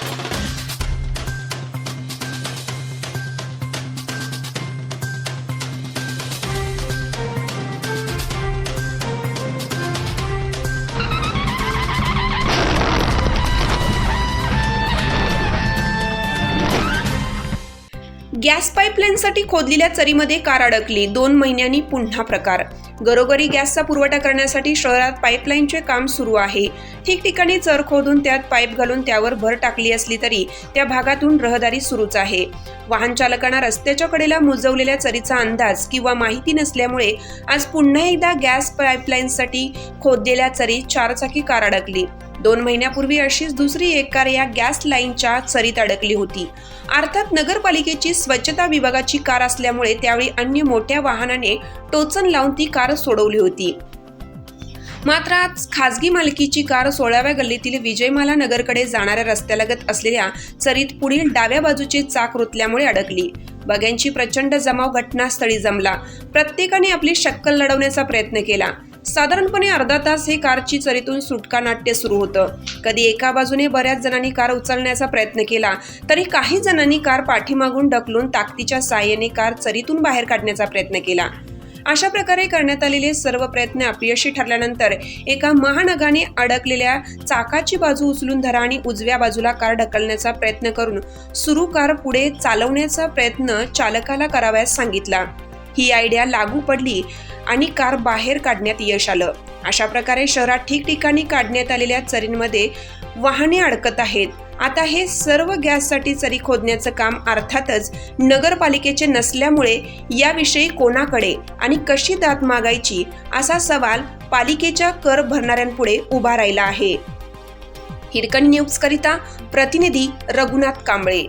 Thank you. Gas पाईपलाईनसाठी खोदलेल्या चरीमध्ये car अडकली. दोन महिन्यांनी पुन्हा प्रकार. घरोघरी गॅसचा पुरवठा करण्यासाठी शहरात पाईपलाईनचे काम सुरू आहे. ठिकठिकाणी चर खोदून त्यात पाईप घालून त्यावर भर टाकली असली तरी त्या भागातून रहदारी सुरूच आहे. वाहन चालकांना रस्त्याच्या कडेला मुजवलेल्या चरीचा अंदाज किंवा माहिती नसल्यामुळे आज पुन्हा एकदा गॅस पाईपलाईनसाठी खोदलेल्या चरीत चारचाकी कार अडकली. दोन महिन्यापूर्वी अशीच दुसरी एक कार या गॅस लाईनच्या चरीत अडकली होती. अर्थात नगरपालिकेची स्वच्छता विभागाची कार असल्यामुळे त्यावेळी अन्य मोठ्या वाहनाने टोचन लावून ती कार सोडवली होती. मात्र आज खासगी मालकीची कार सोळाव्या गल्लीतील विजयमाला नगरकडे जाणाऱ्या रस्त्यालगत असलेल्या चरीत पुढील डाव्या बाजूचे चाक रुतल्यामुळे अडकली. बग्यांची प्रचंड जमाव घटनास्थळी जमला. प्रत्येकाने आपली शक्कल लढवण्याचा प्रयत्न केला. साधारणपणे अर्धा तास हे कारची चरीतून सुटका नाट्य सुरू होतं. कधी एका बाजूने बऱ्याच जणांनी कार उचलण्याचा प्रयत्न केला तरी काही जणांनी कार पाठीमागून ढकलून ताकदीच्या साह्याने कार चरीतून बाहेर काढण्याचा प्रयत्न केला. अशा प्रकारे करण्यात आलेले सर्व प्रयत्न अपयशी ठरल्यानंतर एका महानगाने अडकलेल्या चाकाची बाजू उचलून धरा आणि उजव्या बाजूला कार ढकलण्याचा प्रयत्न करून सुरू कार पुढे चालवण्याचा प्रयत्न चालकाला करावयास सांगितला. ही आयडिया लागू पडली. आणि कार बाहेर काढण्यात यश आलं. अशा प्रकारे शहरात ठिकठिकाणी काढण्यात आलेल्या चरींमध्ये वाहने अडकत आहेत. आता हे सर्व गॅससाठी चरी खोदण्याचं काम अर्थातच नगरपालिकेचे नसल्यामुळे याविषयी कोणाकडे आणि कशी दात मागायची असा सवाल पालिकेच्या कर भरणाऱ्यांपुढे उभा राहिला आहे. हिरकणी न्यूजकरिता प्रतिनिधी रघुनाथ कांबळे.